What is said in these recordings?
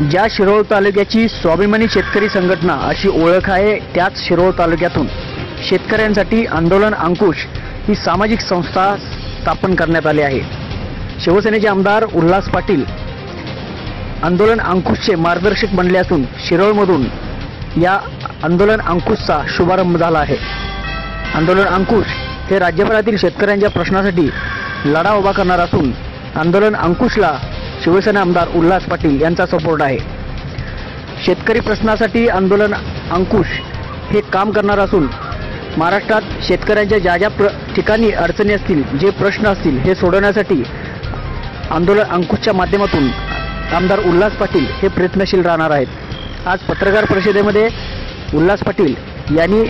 ज्या शिरोळ तालुक्याची स्वाभिमानी शेतकरी संघटना अशी ओळख आहे त्याच शिरोळ तालुक्यातून. शेतकऱ्यांसाठी आंदोलन अंकुश ही सामाजिक संस्था स्थापन करण्यात आली आहे. शिवसेनेचे आमदार उल्हास पाटील आंदोलन अंकुशचे मार्गदर्शक बनले असून शिरोळमधून या आंदोलन अंकुशचा शुभारंभ झाला आहे. आंदोलन अंकुश हे राज्यभरातील शेतकऱ्यांच्या प्रश्नासाठी लढा उभा करणार असून आंदोलन अंकुशला शिवसेना आमदार उल्हास पाटील यांचा सपोर्ट आहे. शेतकरी प्रश्नासाठी आंदोलन अंकुश हे काम करणार असून महाराष्ट्रात शेतकऱ्यांच्या ज्या ज्या प्र ठिकाणी अडचणी असतील जे प्रश्न असतील हे सोडवण्यासाठी आंदोलन अंकुशच्या माध्यमातून आमदार उल्हास पाटील हे प्रयत्नशील राहणार आहेत. आज पत्रकार परिषदेमध्ये उल्हास पाटील यांनी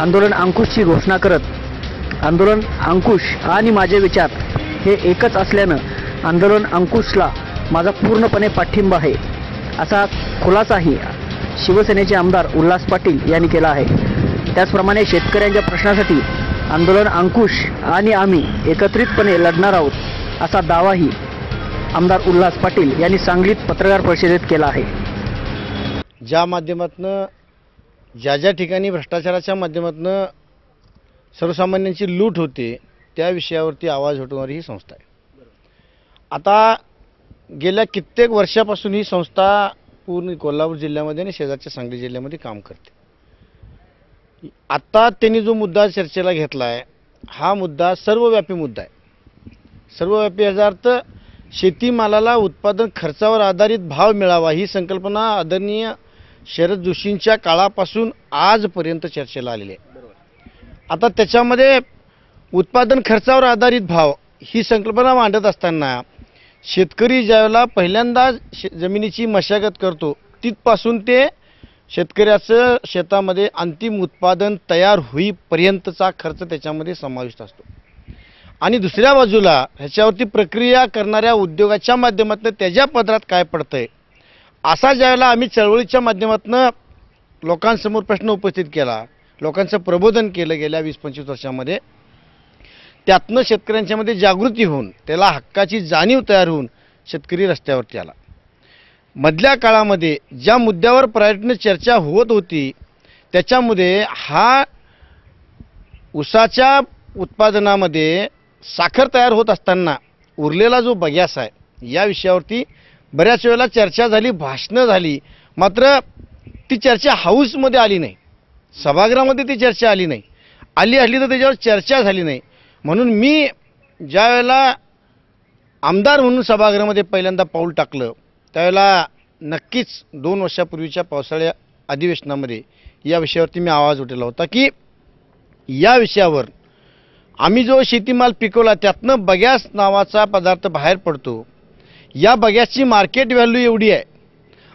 आंदोलन अंकुशची घोषणा करत आंदोलन अंकुश आणि माझे विचार हे एकच असल्यानं आंदोलन अंकुशला माझा पूर्णपणे पाठिंबा आहे. असा खुलासाही शिवसेनेचे आमदार उल्हास पाटील यांनी केला आहे. त्याचप्रमाणे शेतकऱ्यांच्या प्रश्नासाठी आंदोलन अंकुश आणि आम्ही एकत्रितपणे लढणार आहोत असा दावाही आमदार उल्हास पाटील यांनी सांगलीत पत्रकार परिषदेत केला आहे. ज्या माध्यमातनं ज्या ज्या ठिकाणी भ्रष्टाचाराच्या माध्यमातनं सर्वसामान्यांची लूट होते त्या विषयावरती आवाज उठवणारी ही संस्था आहे. आता गेल्या कित्येक वर्षापासून ही संस्था पूर्ण कोल्हापूर जिल्ह्यामध्ये आणि शेजारच्या सांगली जिल्ह्यामध्ये काम करते. आत्ता त्यांनी जो मुद्दा चर्चेला घेतला आहे हा मुद्दा सर्वव्यापी मुद्दा आहे. सर्वव्यापी याचा अर्थ शेतीमालाला उत्पादन खर्चावर आधारित भाव मिळावा ही संकल्पना आदरणीय शरद जोशींच्या काळापासून आजपर्यंत चर्चेला आलेली आहे. आता त्याच्यामध्ये उत्पादन खर्चावर आधारित भाव ही संकल्पना मांडत असताना शेतकरी ज्यावेळेला पहिल्यांदा शे जमिनीची मशागत करतो तिथपासून ते शेतकऱ्याचं शेतामध्ये अंतिम उत्पादन तयार होईपर्यंतचा खर्च त्याच्यामध्ये समाविष्ट असतो. आणि दुसऱ्या बाजूला ह्याच्यावरती प्रक्रिया करणाऱ्या उद्योगाच्या माध्यमातून त्याच्या पदरात काय पडतं आहे असा ज्यावेळेला आम्ही चळवळीच्या माध्यमातून लोकांसमोर प्रश्न उपस्थित केला लोकांचं प्रबोधन केलं गेल्या वीस पंचवीस वर्षामध्ये त्यातनं शेतकऱ्यांच्यामध्ये जागृती होऊन त्याला हक्काची जाणीव तयार होऊन शेतकरी रस्त्यावरती आला. मधल्या काळामध्ये ज्या मुद्द्यावर पर्यटन चर्चा होत होती त्याच्यामध्ये हा ऊसाच्या उत्पादनामध्ये साखर तयार होत असताना उरलेला जो बग्यास आहे या विषयावरती बऱ्याच वेळेला चर्चा झाली भाषणं झाली. मात्र ती चर्चा हाऊसमध्ये आली नाही. सभागृहामध्ये ती चर्चा आली नाही. आली आली तर त्याच्यावर चर्चा झाली नाही. म्हणून मी ज्या वेळेला आमदार म्हणून सभागृहामध्ये पहिल्यांदा पाऊल टाकलं त्यावेळेला नक्कीच दोन वर्षापूर्वीच्या पावसाळ्या अधिवेशनामध्ये या विषयावरती मी आवाज उठवला होता की या विषयावर आम्ही जो शेतीमाल पिकवला त्यातनं बग्यास नावाचा पदार्थ बाहेर पडतो. या बगॅसची मार्केट व्हॅल्यू एवढी आहे.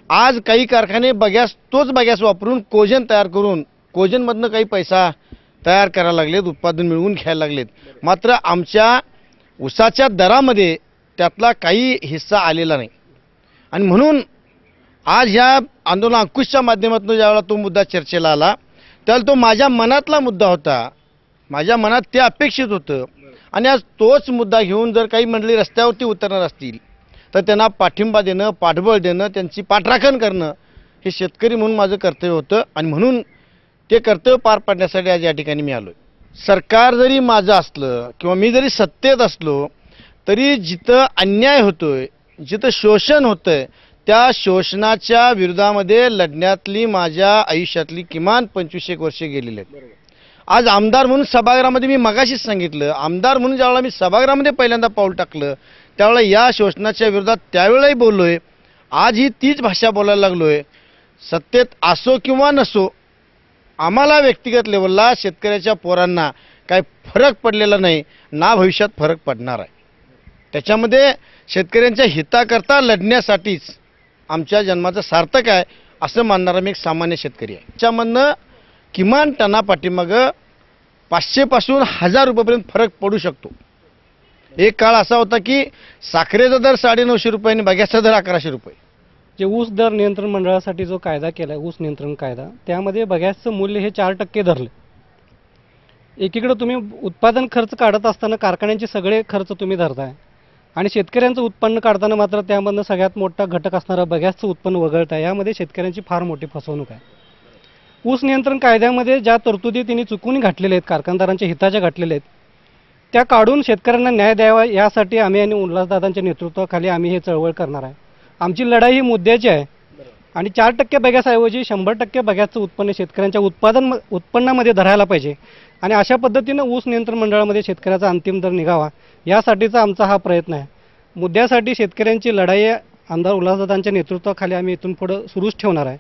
आज काही कारखाने बगॅस तोच बगॅस वापरून कोजन तयार करून कोजनमधनं काही पैसा तयार करायला लागलेत उत्पादन मिळवून घ्यायला लागलेत. मात्र आमच्या उसाच्या दरामध्ये त्यातला काही हिस्सा आलेला नाही. आणि म्हणून आज ह्या आंदोलन अंकुशच्या माध्यमातून ज्यावेळेला तो मुद्दा चर्चेला आला त्यावेळेला तो माझ्या मनातला मुद्दा होता. माझ्या मनात ते अपेक्षित होतं. आणि आज तोच मुद्दा घेऊन जर काही मंडळी रस्त्यावरती उतरणार असतील तर त्यांना पाठिंबा देणं पाठबळ देणं त्यांची पाठराखण करणं हे शेतकरी म्हणून माझं कर्तव्य होतं. आणि म्हणून ते कर्तव्य पार पाडण्यासाठी आज या ठिकाणी मी आलो आहे सरकार जरी माझं असलं किंवा मी जरी सत्तेत असलो तरी जिथं अन्याय होतोय जिथं शोषण होतंय त्या शोषणाच्या विरोधामध्ये लढण्यातली माझ्या आयुष्यातली किमान पंचवीस एक वर्षे गेलेली आहेत. आज आमदार म्हणून सभागृहामध्ये मी मगाशीच सांगितलं आमदार म्हणून ज्यावेळेला मी सभागृहामध्ये पहिल्यांदा पाऊल टाकलं त्यावेळेला या शोषणाच्या विरोधात त्यावेळेलाही बोललोय. आज ही तीच भाषा बोलायला लागलोय. सत्तेत असो किंवा नसो आम्हाला व्यक्तिगत लेवलला शेतकऱ्याच्या पोरांना काय फरक पडलेला नाही ना भविष्यात फरक पडणार आहे. त्याच्यामध्ये शेतकऱ्यांच्या हिताकरता लढण्यासाठीच आमच्या जन्माचं सार्थक आहे असं मानणारा मी एक सामान्य शेतकरी आहे. त्याच्यामधनं किमान टना पाठीमागं पाचशेपासून हजार रुपयापर्यंत फरक पडू शकतो. एक काळ असा होता की साखरेचा दर साडेनऊशे रुपये आणि बघ्याचा दर अकराशे रुपये. जे ऊस दर नियंत्रण मंडळासाठी जो कायदा केला आहे ऊस नियंत्रण कायदा त्यामध्ये बघ्याचं मूल्य हे चार टक्के धरले. एकीकडं तुम्ही उत्पादन खर्च काढत असताना कारखान्यांचे सगळे खर्च तुम्ही धरताय. आणि शेतकऱ्यांचं उत्पन्न काढताना मात्र त्यामधनं सगळ्यात मोठा घटक असणारा बघ्याचं उत्पन्न वगळतं यामध्ये शेतकऱ्यांची फार मोठी फसवणूक आहे. ऊस नियंत्रण कायद्यामध्ये ज्या तरतुदी त्यांनी चुकून घातलेल्या आहेत कारखानदारांच्या हिताच्या घातलेल्या आहेत त्या काढून शेतकऱ्यांना न्याय द्यावा यासाठी आम्ही आणि उल्हासदादांच्या नेतृत्वाखाली आम्ही हे चळवळ करणार आहे. आमची लढाई ही मुद्द्याची आहे. आणि चार टक्के बग्यासऐवजी शंभर टक्के बग्याचं उत्पन्न शेतकऱ्यांच्या उत्पादन उत्पन्नामध्ये धरायला पाहिजे. आणि अशा पद्धतीनं ऊस नियंत्रण मंडळामध्ये शेतकऱ्याचा अंतिम दर निघावा यासाठीचा आमचा हा प्रयत्न आहे. मुद्द्यासाठी शेतकऱ्यांची लढाई आमदार उल्हासदादांच्या नेतृत्वाखाली आम्ही इथून पुढं सुरूच ठेवणार आहे.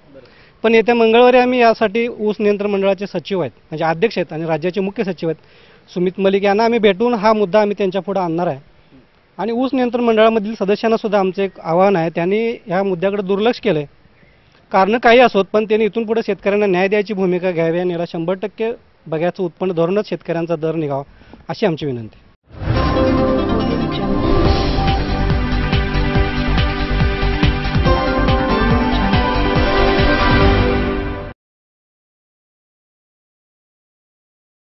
पण येत्या मंगळवारी आम्ही यासाठी ऊस नियंत्रण मंडळाचे सचिव आहेत म्हणजे अध्यक्ष आहेत आणि राज्याचे मुख्य सचिव आहेत. सुमित मलिक यांना आम्ही भेटून हा मुद्दा आम्ही त्यांच्या पुढे आणणार आहे. आणि ऊस नियंत्रण मंडळामधील सदस्यांना सुद्धा आमचं एक आव्हान आहे. त्यांनी ह्या मुद्द्याकडे दुर्लक्ष केलं आहे कारणं काही असोत पण त्यांनी इथून पुढे शेतकऱ्यांना न्याय द्यायची भूमिका घ्यावी आणि याला शंभर टक्के बघ्याचं उत्पन्न धरूनच शेतकऱ्यांचा दर निघावा अशी आमची विनंती